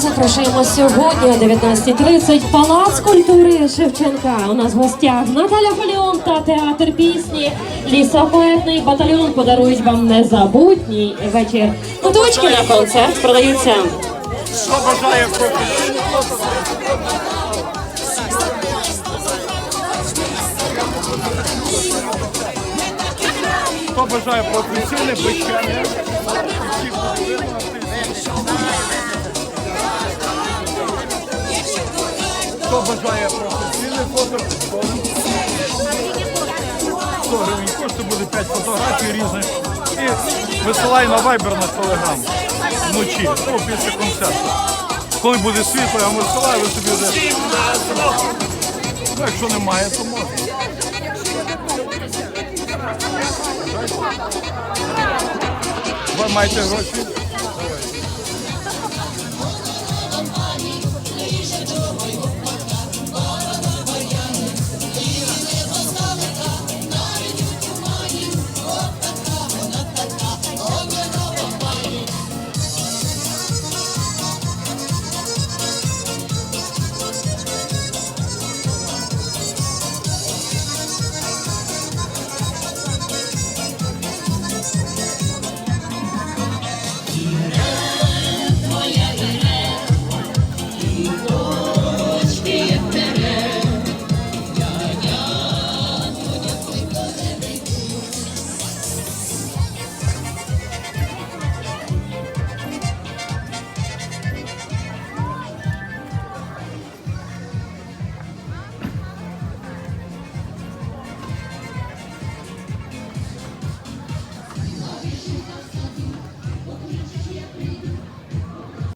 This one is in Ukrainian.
Запрошуємо сьогодні о 19.30 Палац культури Шевченка. У нас в гостях Наталя Фаліон та театр пісні. Лісометний батальйон подарують вам незабутній вечір. Куточки на концерт продаються. Що бажає Хто бажає професійне бичання? Хто бажає професійне фото? 100 гривень коштує, буде 5 фотографій різних. І висилай на Viber на Telegram вночі, ну, після концерту. Коли буде світло, я вам висилаю, ви собі вже. Ну, якщо немає, то можна. Ви маєте гроші?